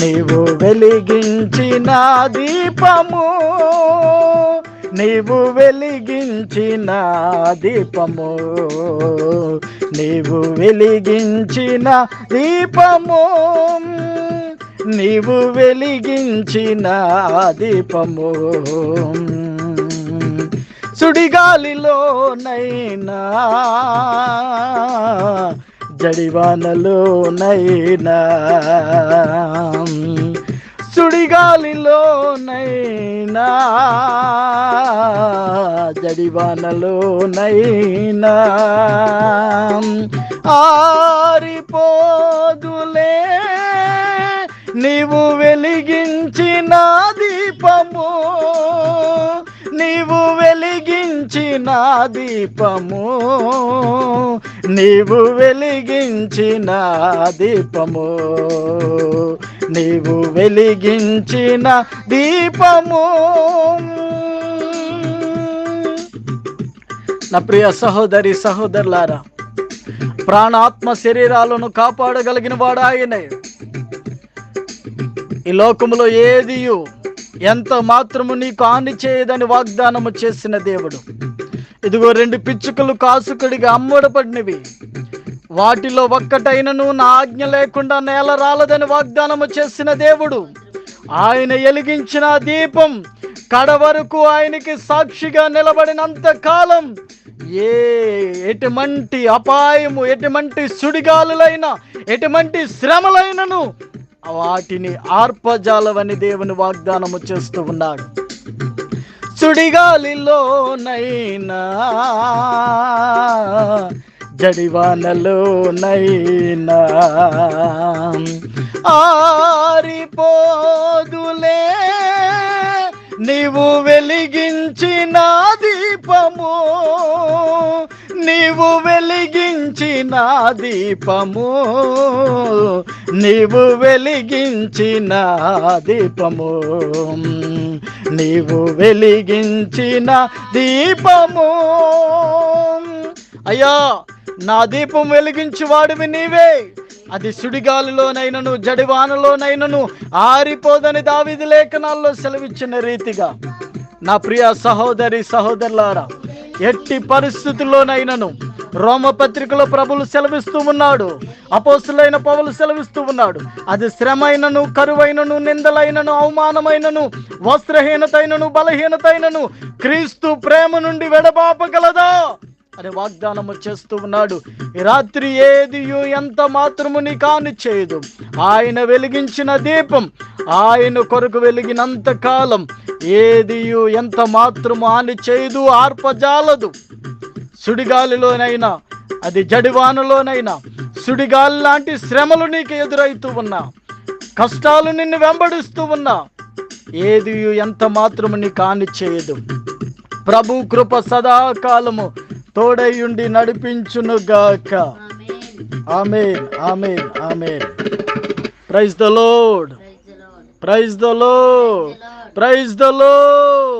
నీవు వెలిగించిన దీపము నీవు వెలిగించిన దీపము నీవు వెలిగించిన దీపము నీవు వెలిగించిన దీపము. సుడిగాలిలోనైనా జడివానలోనైనా సుడిగాలిలోనైనా జడివానలోనైనా ఆరిపోదులే నీవు వెలిగించిన దీపము నీవు వెలిగించిన దీపము నీవు వెలిగించిన దీపము. నీవు వెలిగించిన దీపము. నా ప్రియ సహోదరి సహోదరులారా ప్రాణాత్మ శరీరాలను కాపాడగలిగిన వాడు ఆయనే. ఈ లోకములో ఏదియు ఎంత మాత్రము నీకు హాని చేయదని వాగ్దానము చేసిన దేవుడు. ఇదిగో రెండు పిచ్చుకలు కాసుకుడిగా అమ్ముడపడినవి వాటిలో ఒక్కటైనను నా ఆజ్ఞ లేకుండా నేల రాలదని వాగ్దానము చేసిన దేవుడు. ఆయన ఎలిగించిన దీపం కడ వరకు ఆయనకి సాక్షిగా నిలబడినంత కాలం ఏ ఎటువంటి అపాయము ఎటువంటి సుడిగాలులైన ఎటువంటి శ్రమలైనను వాటిని ఆర్పజాలవని దేవుని వాగ్దానము చేస్తూ ఉన్నాడు. సుడిగాలిలోనైనా జడివానలోనైనా ఆరిపోదులే నీవు వెలిగించిన దీపము నీవు వెలిగించిన దీపము నీవు వెలిగించిన దీపము. నీవు వెలిగించిన దీపము. అయ్యా నా దీపం వెలిగించువాడివి నీవే. అది సుడిగాలిలోనైనను జడివానలోనైనను ఆరిపోదని దావిది లేఖనాల్లో సెలవిచ్చిన రీతిగా. నా ప్రియ సహోదరి సహోదరులారా ఎట్టి పరిస్థితుల్లోనైనను రోమపత్రికలో ప్రభులు సెలవిస్తూ ఉన్నాడు. అపోస్తులైన పౌలు సెలవిస్తూ ఉన్నాడు. అది శ్రమైనను కరువైనను నిందలైనను అవమానమైనను వస్త్రహీనతైనను బలహీనతైనను క్రీస్తు ప్రేమ నుండి వెడబాపగలదా? అని వాగ్దానము చేస్తూ ఉన్నాడు. రాత్రి ఏది ఎంత మాత్రము నీ కాని చేయదు ఆయన వెలిగించిన దీపం ఆయన కొరకు వెలిగినంత కాలం ఏది ఎంత మాత్రము హాని చేయదు ఆర్పజాలదు. సుడిగాలిలోనైనా అది జడివానలోనైనా సుడిగాలి లాంటి శ్రమలు నీకు ఎదురవుతూ ఉన్నా కష్టాలు నిన్ను వెంబడిస్తూ ఉన్నా ఏది ఎంత మాత్రము నీ కాని చేయదు. ప్రభు కృప సదాకాలము తోడయుండి నడిపించునుగాక. ఆమె ఆమె ఆమె praise the lord. Praise the lord. Praise the lord.